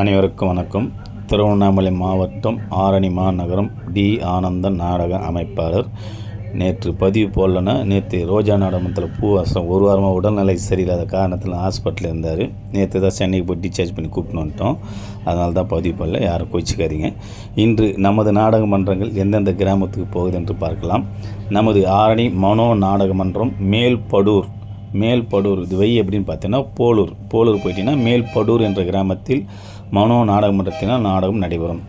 அனைவருக்கும் வணக்கம். திருவண்ணாமலை மாவட்டம் ஆரணி மாநகரம் டி. ஆனந்தன் நாடக அமைப்பாளர். நேற்று பதிவு போடலன்னா நேற்று ரோஜா நாடகத்தில் பூவாசம் ஒரு வாரமாக உடல்நிலை சரியில்லாத காரணத்தில் ஹாஸ்பிட்டலில் இருந்தார். நேற்று தான் சென்னைக்கு போய் டிஸ்சார்ஜ் பண்ணி கூப்பிட்டு வந்துட்டோம். அதனால தான் பதிவு போடல யாரும் கோச்சிக்காதீங்க. இன்று நமது நாடக மன்றங்கள் எந்தெந்த கிராமத்துக்கு போகுது என்று பார்க்கலாம். நமது ஆரணி மனோ நாடக மன்றம் மேல்படூர் மேல்படூர் துவை எப்படின்னு பார்த்தீங்கன்னா போலூர். போலூர் போயிட்டீங்கன்னா மேல்படூர் என்ற கிராமத்தில் மனோ நாடக மன்றத்தினால் நாடகம் நடைபெறும்.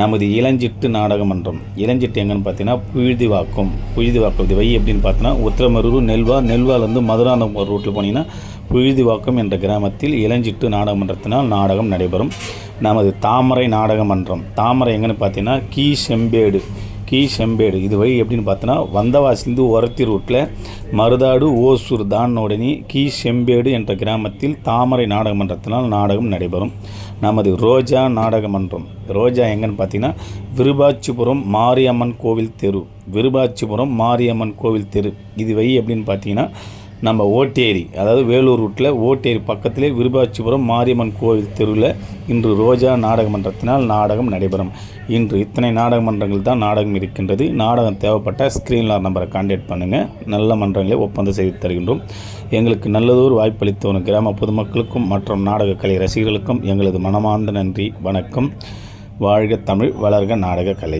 நமது இளஞ்சிட்டு நாடக மன்றம் இளஞ்சிட்டு எங்கன்னு பார்த்தீங்கன்னா புழுதிவாக்கம். புழுதிவாக்கம் துவை அப்படின்னு எப்படின்னு பார்த்தீங்கன்னா உத்திரமரூர் நெல்வா. நெல்வாலேருந்து மதுராந்தகம் ரூட்டில் போனீங்கன்னா புழுதிவாக்கம் என்ற கிராமத்தில் இளஞ்சிட்டு நாடக மன்றத்தினால் நாடகம் நடைபெறும். நமது தாமரை நாடக மன்றம் தாமரை எங்கன்னு பார்த்தீங்கன்னா கீ செம்பேடு. கீ. செம்பேடு. இது வழி எப்படின்னு பார்த்தோன்னா வந்தவாசிலிருந்து ஒரத்தி ரூட்டில் மருதாடு ஓசூர் தானோடனி உடனே கீ. செம்பேடு என்ற கிராமத்தில் தாமரை நாடக மன்றத்தினால் நாடகம் நடைபெறும். நமது ரோஜா நாடக மன்றம் ரோஜா எங்கன்னு பார்த்தீங்கன்னா விருபாச்சிபுரம் மாரியம்மன் கோவில் தெரு. விருபாச்சிபுரம் மாரியம்மன் கோவில் தெரு. இது வழி எப்படின்னு பார்த்தீங்கன்னா நம்ம ஓட்டேரி அதாவது வேலூர் ரூட்டில் ஓட்டேரி பக்கத்திலே விருபாச்சிபுரம் மாரியம்மன் கோவில் தெருவில் இன்று ரோஜா நாடக மன்றத்தினால் நாடகம் நடைபெறும். இன்று இத்தனை நாடக மன்றங்கள் தான் நாடகம் இருக்கின்றது. நாடகம் தேவைப்பட்ட ஸ்க்ரீன்லார் நம்பரை கான்டாக்ட் பண்ணுங்கள் நல்ல மன்றங்களை ஒப்பந்தம் செய்து தருகின்றோம். எங்களுக்கு நல்லதொரு வாய்ப்பளித்த ஒரு கிராம பொதுமக்களுக்கும் மற்றும் நாடக கலை ரசிகர்களுக்கும் எங்களது மனமார்ந்த நன்றி வணக்கம். வாழ்க தமிழ் வளர்க நாடக கலை.